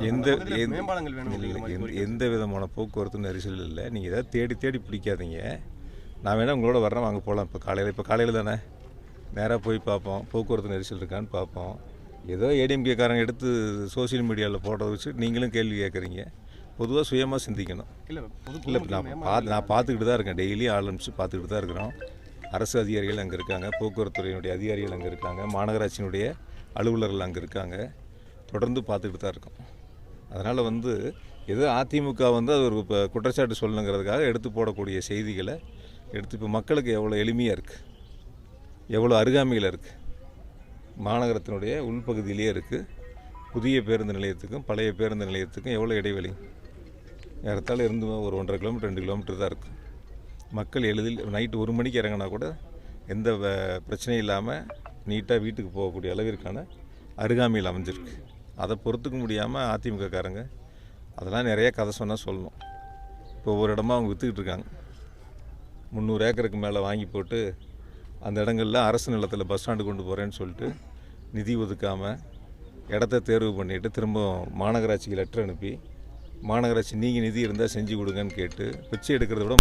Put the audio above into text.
எந்த எந்த- விதமான போக்குவரத்து நெரிசல் இல்லை. நீங்கள் ஏதாவது தேடி தேடி பிடிக்காதீங்க. நான் வேணால் உங்களோட வர்றேன் வாங்க போகலாம் இப்போ காலையில் இப்போ காலையில் தானே? நேராக போய் பார்ப்போம். போக்குவரத்து நெரிசல் இருக்கான்னு பார்ப்போம். ஏதோ ஏடிஎம்கே காரங்க எடுத்து சோஷியல் மீடியாவில் போடுறத வச்சு நீங்களும் கேள்வி கேட்குறீங்க. பொதுவாக சுயமாக சிந்திக்கணும். இல்ல இல்லை நான் பார்த்து நான் பார்த்துக்கிட்டு தான் இருக்கேன். டெய்லி ஆரம்பிச்சு பார்த்துக்கிட்டு தான் இருக்கிறோம். அரசு அதிகாரிகள் அங்கே இருக்காங்க. போக்குவரத்துறையினுடைய அதிகாரிகள் அங்கே இருக்காங்க. மாநகராட்சியினுடைய அலுவலர்கள் அங்கே இருக்காங்க. தொடர்ந்து பார்த்துக்கிட்டு தான் இருக்கோம். அதனால் வந்து எது அதிமுக வந்து அது ஒரு இப்போ குற்றச்சாட்டு சொல்லணுங்கிறதுக்காக எடுத்து போடக்கூடிய செய்திகளை எடுத்து இப்போ மக்களுக்கு எவ்வளோ எளிமையாக இருக்குது எவ்வளோ அருகாமையில் இருக்குது மாநகரத்தினுடைய உள்பகுதியிலேயே இருக்குது புதிய பேருந்து நிலையத்துக்கும் பழைய பேருந்து நிலையத்துக்கும் எவ்வளோ இடைவெளி. ஏறத்தாழ இருந்து ஒரு ஒன்றரை கிலோமீட்டர் ரெண்டு கிலோமீட்டர் தான் இருக்கும் மக்கள் எளிதில் நைட்டு ஒரு மணிக்கு இறங்கினா கூட எந்த வ- பிரச்சனையும் இல்லாமல் நீட்டாக வீட்டுக்கு போகக்கூடிய அளவிற்கான அருகாமையில் அமைஞ்சிருக்கு. அதை பொறுத்துக்க முடியாமல் அதிமுக காரங்க அதெல்லாம் நிறைய கதை சொன்னால் சொல்லணும். இப்போ ஒரு இடமா அவங்க விற்றுக்கிட்டு இருக்காங்க. முந்நூறு ஏக்கருக்கு மேலே வாங்கி போட்டு அந்த இடங்களில் அரசு நிலத்தில் பஸ் ஸ்டாண்டு கொண்டு போகிறேன்னு சொல்லிட்டு நிதி ஒதுக்காமல் இடத்த தேர்வு பண்ணிவிட்டு திரும்ப மாநகராட்சிக்கு லெட்டர் அனுப்பி மாநகராட்சி நீங்கள் நிதி இருந்தால் செஞ்சு கொடுங்கன்னு கேட்டு பிச்சை எடுக்கிறத விட